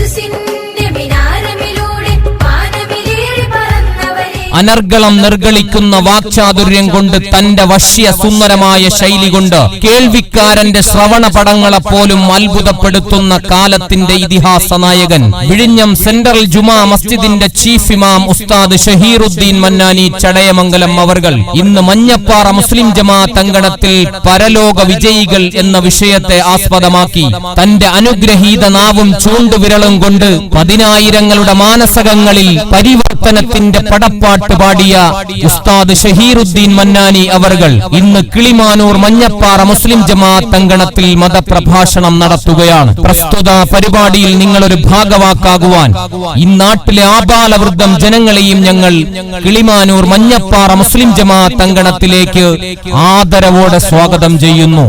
the scene അനർഗളം നിർഗളിക്കുന്ന വാക്ചാതുര്യം കൊണ്ട് തന്റെ വശ്യ സുന്ദരമായ ശൈലി കൊണ്ട് കേൾവിക്കാരന്റെ ശ്രവണ പടങ്ങളെപ്പോലും അത്ഭുതപ്പെടുത്തുന്ന കാലത്തിന്റെ ഇതിഹാസ നായകൻ. വിഴിഞ്ഞം സെൻട്രൽ ജുമാ മസ്ജിദിന്റെ ചീഫ് ഇമാം ഉസ്താദ് ഷഹീറുദ്ദീൻ മന്നാനി ചടയമംഗലം അവർകൾ. ഇന്ന് മഞ്ഞപ്പാറ മുസ്ലിം ജമാഅത്ത് അങ്കണത്തിൽ പരലോക വിജയികൾ എന്ന വിഷയത്തെ ആസ്പദമാക്കി. തന്റെ അനുഗ്രഹീത നാവും ചൂണ്ടുവിരളും കൊണ്ട് പതിനായിരങ്ങളുടെ മാനസകങ്ങളിൽ പരിവർത്തനത്തിന്റെ പടപ്പാട്ട് പാടിയ ഉസ്താദ് ഷഹീറുദ്ദീൻ മന്നാനി അവർകൾ ഇന്ന് കിളിമാനൂർ മഞ്ഞപ്പാറ മുസ്ലിം ജമാഅത്ത് അങ്കണത്തിൽ മതപ്രഭാഷണം നടത്തുകയാണ്. പ്രസ്തുത പരിപാടിയിൽ നിങ്ങളൊരു ഭാഗവാക്കാകുവാൻ ഇന്നാട്ടിലെ ആപാലവൃദ്ധം ജനങ്ങളെയും ഞങ്ങൾ കിളിമാനൂർ മഞ്ഞപ്പാറ മുസ്ലിം ജമാഅത്ത് അങ്കണത്തിലേക്ക് ആദരവോടെ സ്വാഗതം ചെയ്യുന്നു.